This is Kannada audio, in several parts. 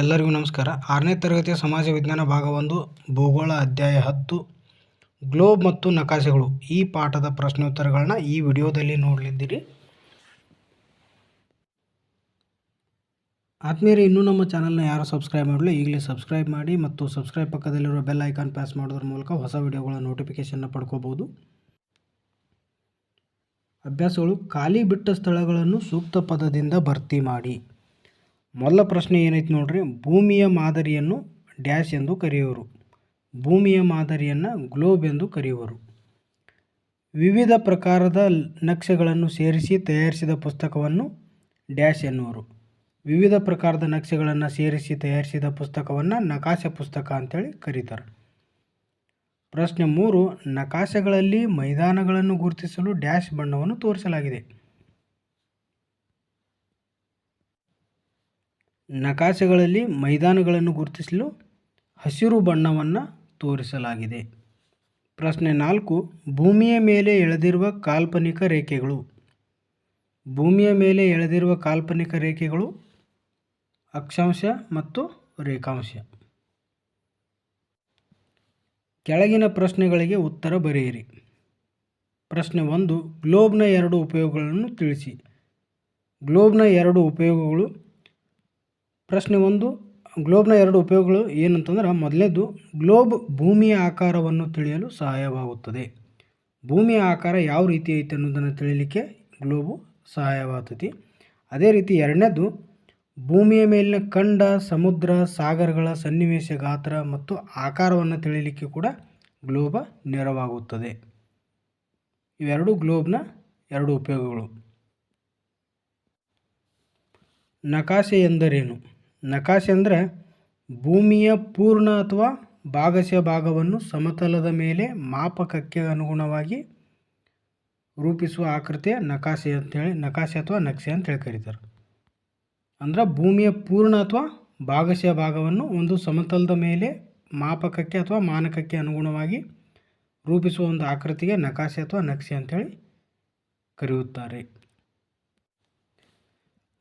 ಎಲ್ಲರಿಗೂ ನಮಸ್ಕಾರ. ಆರನೇ ತರಗತಿಯ ಸಮಾಜ ವಿಜ್ಞಾನ ಭಾಗ ಒಂದು, ಭೂಗೋಳ ಅಧ್ಯಾಯ ಹತ್ತು, ಗ್ಲೋಬ್ ಮತ್ತು ನಕಾಶೆಗಳು. ಈ ಪಾಠದ ಪ್ರಶ್ನೋತ್ತರಗಳನ್ನ ಈ ವಿಡಿಯೋದಲ್ಲಿ ನೋಡಲಿದ್ದೀರಿ. ಆತ್ಮೀಯರೇ, ಇನ್ನೂ ನಮ್ಮ ಚಾನಲ್ನ ಯಾರು ಸಬ್ಸ್ಕ್ರೈಬ್ ಮಾಡಲಿ ಈಗಲೇ ಸಬ್ಸ್ಕ್ರೈಬ್ ಮಾಡಿ ಮತ್ತು ಸಬ್ಸ್ಕ್ರೈಬ್ ಪಕ್ಕದಲ್ಲಿರುವ ಬೆಲ್ ಐಕಾನ್ ಪ್ರೆಸ್ ಮಾಡೋದ್ರ ಮೂಲಕ ಹೊಸ ವಿಡಿಯೋಗಳ ನೋಟಿಫಿಕೇಶನ್ನ ಪಡ್ಕೋಬೋದು ಅಭ್ಯಾಸಗಳು ಖಾಲಿ ಬಿಟ್ಟ ಸ್ಥಳಗಳನ್ನು ಸೂಕ್ತ ಪದದಿಂದ ಭರ್ತಿ ಮಾಡಿ. ಮೊದಲ ಪ್ರಶ್ನೆ ಏನೈತೆ ನೋಡ್ರಿ? ಭೂಮಿಯ ಮಾದರಿಯನ್ನು ಡ್ಯಾಶ್ ಎಂದು ಕರೆಯುವರು. ಭೂಮಿಯ ಮಾದರಿಯನ್ನು ಗ್ಲೋಬ್ ಎಂದು ಕರೆಯುವರು. ವಿವಿಧ ಪ್ರಕಾರದ ನಕ್ಷೆಗಳನ್ನು ಸೇರಿಸಿ ತಯಾರಿಸಿದ ಪುಸ್ತಕವನ್ನು ಡ್ಯಾಶ್ ಎನ್ನುವರು. ವಿವಿಧ ಪ್ರಕಾರದ ನಕ್ಷೆಗಳನ್ನು ಸೇರಿಸಿ ತಯಾರಿಸಿದ ಪುಸ್ತಕವನ್ನು ನಕಾಶೆ ಪುಸ್ತಕ ಅಂತೇಳಿ ಕರೀತಾರೆ. ಪ್ರಶ್ನೆ ಮೂರು, ನಕಾಶೆಗಳಲ್ಲಿ ಮೈದಾನಗಳನ್ನು ಗುರುತಿಸಲು ಡ್ಯಾಶ್ ಬಣ್ಣವನ್ನು ತೋರಿಸಲಾಗಿದೆ. ನಕಾಶೆಗಳಲ್ಲಿ ಮೈದಾನಗಳನ್ನು ಗುರುತಿಸಲು ಹಸಿರು ಬಣ್ಣವನ್ನು ತೋರಿಸಲಾಗಿದೆ. ಪ್ರಶ್ನೆ ನಾಲ್ಕು, ಭೂಮಿಯ ಮೇಲೆ ಎಳೆದಿರುವ ಕಾಲ್ಪನಿಕ ರೇಖೆಗಳು. ಭೂಮಿಯ ಮೇಲೆ ಎಳೆದಿರುವ ಕಾಲ್ಪನಿಕ ರೇಖೆಗಳು ಅಕ್ಷಾಂಶ ಮತ್ತು ರೇಖಾಂಶ. ಕೆಳಗಿನ ಪ್ರಶ್ನೆಗಳಿಗೆ ಉತ್ತರ ಬರೆಯಿರಿ. ಪ್ರಶ್ನೆ ಒಂದು, ಗ್ಲೋಬ್ನ ಎರಡು ಉಪಯೋಗಗಳನ್ನು ತಿಳಿಸಿ. ಗ್ಲೋಬ್ನ ಎರಡು ಉಪಯೋಗಗಳು ಪ್ರಶ್ನೆ ಒಂದು, ಗ್ಲೋಬ್ನ ಎರಡು ಉಪಯೋಗಗಳು ಏನಂತಂದ್ರೆ ಮೊದಲನೇದು ಗ್ಲೋಬ್ ಭೂಮಿಯ ಆಕಾರವನ್ನು ತಿಳಿಯಲು ಸಹಾಯವಾಗುತ್ತದೆ. ಭೂಮಿಯ ಆಕಾರ ಯಾವ ರೀತಿ ಐತೆ ಅನ್ನೋದನ್ನು ತಿಳಿಯಲಿಕ್ಕೆ ಗ್ಲೋಬು ಸಹಾಯವಾಗ್ತೈತಿ. ಅದೇ ರೀತಿ ಎರಡನೇದು, ಭೂಮಿಯ ಮೇಲಿನ ಖಂಡ, ಸಮುದ್ರ, ಸಾಗರಗಳ ಸನ್ನಿವೇಶ ಗಾತ್ರ ಮತ್ತು ಆಕಾರವನ್ನು ತಿಳಿಯಲಿಕ್ಕೆ ಕೂಡ ಗ್ಲೋಬ ನೆರವಾಗುತ್ತದೆ. ಇವೆರಡು ಗ್ಲೋಬ್ನ ಎರಡು ಉಪಯೋಗಗಳು. ನಕಾಶೆ ಎಂದರೇನು? ನಕಾಶೆ ಅಂದರೆ ಭೂಮಿಯ ಪೂರ್ಣ ಅಥವಾ ಭಾಗಶಃ ಭಾಗವನ್ನು ಸಮತಲದ ಮೇಲೆ ಮಾಪಕಕ್ಕೆ ಅನುಗುಣವಾಗಿ ರೂಪಿಸುವ ಆಕೃತಿಯ ನಕಾಶೆ ಅಂತೇಳಿ ನಕಾಶೆ ಅಥವಾ ನಕ್ಷೆ ಅಂತೇಳಿ ಕರೀತಾರೆ. ಅಂದ್ರೆ ಭೂಮಿಯ ಪೂರ್ಣ ಅಥವಾ ಭಾಗಶಃ ಭಾಗವನ್ನು ಒಂದು ಸಮತಲದ ಮೇಲೆ ಮಾಪಕಕ್ಕೆ ಅಥವಾ ಮಾನಕಕ್ಕೆ ಅನುಗುಣವಾಗಿ ರೂಪಿಸುವ ಒಂದು ಆಕೃತಿಗೆ ನಕಾಶೆ ಅಥವಾ ನಕ್ಷೆ ಅಂತೇಳಿ ಕರೆಯುತ್ತಾರೆ.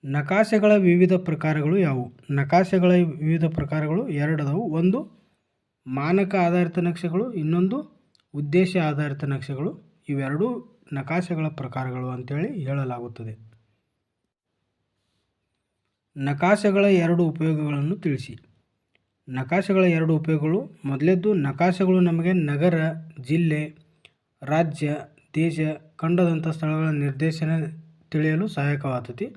ನಕಾಶೆಗಳ ವಿವಿಧ ಪ್ರಕಾರಗಳು ಯಾವುವು? ನಕಾಶೆಗಳ ವಿವಿಧ ಪ್ರಕಾರಗಳು ಎರಡದವು ಒಂದು, ಮಾನಕ ಆಧಾರಿತ ನಕ್ಷೆಗಳು. ಇನ್ನೊಂದು, ಉದ್ದೇಶ ಆಧಾರಿತ ನಕ್ಷೆಗಳು. ಇವೆರಡೂ ನಕಾಶೆಗಳ ಪ್ರಕಾರಗಳು ಅಂತೇಳಿ ಹೇಳಲಾಗುತ್ತದೆ. ನಕಾಶೆಗಳ ಎರಡು ಉಪಯೋಗಗಳನ್ನು ತಿಳಿಸಿ. ನಕಾಶೆಗಳ ಎರಡು ಉಪಯೋಗಗಳು. ಮೊದಲೇದ್ದು, ನಕಾಶೆಗಳು ನಮಗೆ ನಗರ, ಜಿಲ್ಲೆ, ರಾಜ್ಯ, ದೇಶ ಖಂಡದಂಥ ಸ್ಥಳಗಳ ನಿರ್ದೇಶನ ತಿಳಿಯಲು ಸಹಾಯಕವಾಗ್ತೈತಿ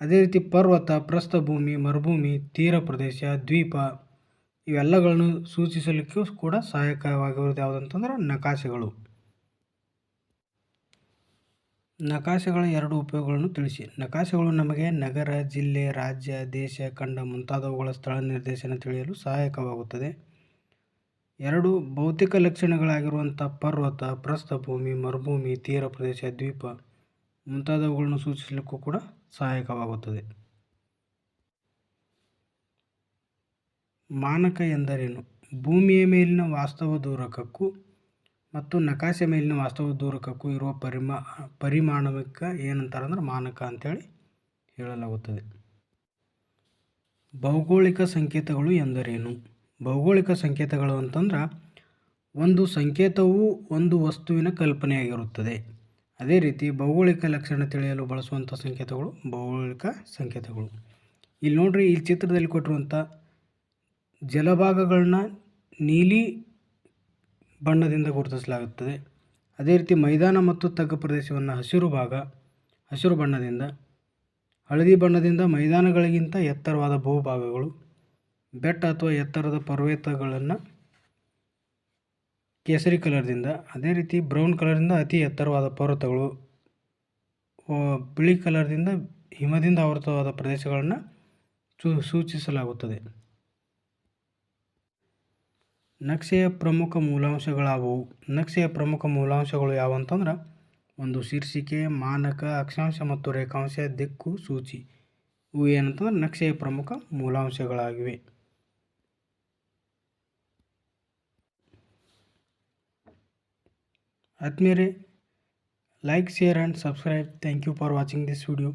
ಅದೇ ರೀತಿ ಪರ್ವತ, ಪ್ರಸ್ಥಭೂಮಿ, ಮರುಭೂಮಿ, ತೀರ ಪ್ರದೇಶ, ದ್ವೀಪ ಇವೆಲ್ಲಗಳನ್ನು ಸೂಚಿಸಲಿಕ್ಕೂ ಕೂಡ ಸಹಾಯಕವಾಗಿರೋದು ಯಾವುದಂತಂದ್ರೆ ನಕಾಶೆಗಳು. ನಕಾಶೆಗಳ ಎರಡು ಉಪಯೋಗಗಳನ್ನು ತಿಳಿಸಿ. ನಕಾಶೆಗಳು ನಮಗೆ ನಗರ, ಜಿಲ್ಲೆ, ರಾಜ್ಯ, ದೇಶ, ಖಂಡ ಮುಂತಾದವುಗಳ ಸ್ಥಳ ನಿರ್ದೇಶನ ತಿಳಿಯಲು ಸಹಾಯಕವಾಗುತ್ತದೆ. ಎರಡು, ಭೌತಿಕ ಲಕ್ಷಣಗಳಾಗಿರುವಂಥ ಪರ್ವತ, ಪ್ರಸ್ಥಭೂಮಿ, ಮರುಭೂಮಿ, ತೀರ ಪ್ರದೇಶ, ದ್ವೀಪ ಮುಂತಾದವುಗಳನ್ನು ಸೂಚಿಸಲಿಕ್ಕೂ ಕೂಡ ಸಹಾಯಕವಾಗುತ್ತದೆ. ಮಾನಕ ಎಂದರೇನು? ಭೂಮಿಯ ಮೇಲಿನ ವಾಸ್ತವ ದೂರಕಕ್ಕೂ ಮತ್ತು ನಕಾಶೆ ಮೇಲಿನ ವಾಸ್ತವ ದೂರಕಕ್ಕೂ ಇರುವ ಪರಿಮಾ ಪರಿಮಾಣಕ್ಕೆ ಏನಂತಾರಂದ್ರೆ ಮಾನಕ ಅಂತೇಳಿ ಹೇಳಲಾಗುತ್ತದೆ. ಭೌಗೋಳಿಕ ಸಂಕೇತಗಳು ಎಂದರೇನು? ಭೌಗೋಳಿಕ ಸಂಕೇತಗಳು ಅಂತಂದ್ರೆ ಒಂದು ಸಂಕೇತವು ಒಂದು ವಸ್ತುವಿನ ಕಲ್ಪನೆಯಾಗಿರುತ್ತದೆ. ಅದೇ ರೀತಿ ಭೌಗೋಳಿಕ ಲಕ್ಷಣ ತಿಳಿಯಲು ಬಳಸುವಂಥ ಸಂಕೇತಗಳು ಭೌಗೋಳಿಕ ಸಂಕೇತಗಳು. ಇಲ್ಲಿ ನೋಡ್ರಿ, ಈ ಚಿತ್ರದಲ್ಲಿ ಕೊಟ್ಟಿರುವಂಥ ಜಲಭಾಗಗಳನ್ನ ನೀಲಿ ಬಣ್ಣದಿಂದ ಗುರುತಿಸಲಾಗುತ್ತದೆ. ಅದೇ ರೀತಿ ಮೈದಾನ ಮತ್ತು ತಗ್ಗು ಪ್ರದೇಶವನ್ನು ಹಸಿರು ಭಾಗ, ಹಸಿರು ಬಣ್ಣದಿಂದ, ಹಳದಿ ಬಣ್ಣದಿಂದ ಮೈದಾನಗಳಿಗಿಂತ ಎತ್ತರವಾದ ಭೂಭಾಗಗಳು ಬೆಟ್ಟ ಅಥವಾ ಎತ್ತರದ ಪರ್ವತಗಳನ್ನು ಕೇಸರಿ ಕಲರ್ದಿಂದ, ಅದೇ ರೀತಿ ಬ್ರೌನ್ ಕಲರಿಂದ ಅತಿ ಎತ್ತರವಾದ ಪರ್ವತಗಳು ಬಿಳಿ ಕಲರ್ದಿಂದ ಹಿಮದಿಂದ ಆವೃತವಾದ ಪ್ರದೇಶಗಳನ್ನು ಸೂ, ಸೂಚಿಸಲಾಗುತ್ತದೆ. ನಕ್ಷೆಯ ಪ್ರಮುಖ ಮೂಲಾಂಶಗಳಾವುವು? ನಕ್ಷೆಯ ಪ್ರಮುಖ ಮೂಲಾಂಶಗಳು ಯಾವಂತಂದ್ರೆ, ಒಂದು ಶೀರ್ಷಿಕೆ, ಮಾನಕ, ಅಕ್ಷಾಂಶ ಮತ್ತು ರೇಖಾಂಶ, ದಿಕ್ಕು, ಸೂಚಿ. ಇವು ಏನಂತಂದ್ರೆ ನಕ್ಷೆಯ ಪ್ರಮುಖ ಮೂಲಾಂಶಗಳಾಗಿವೆ. आत्मीयर like share and subscribe thank you for watching this video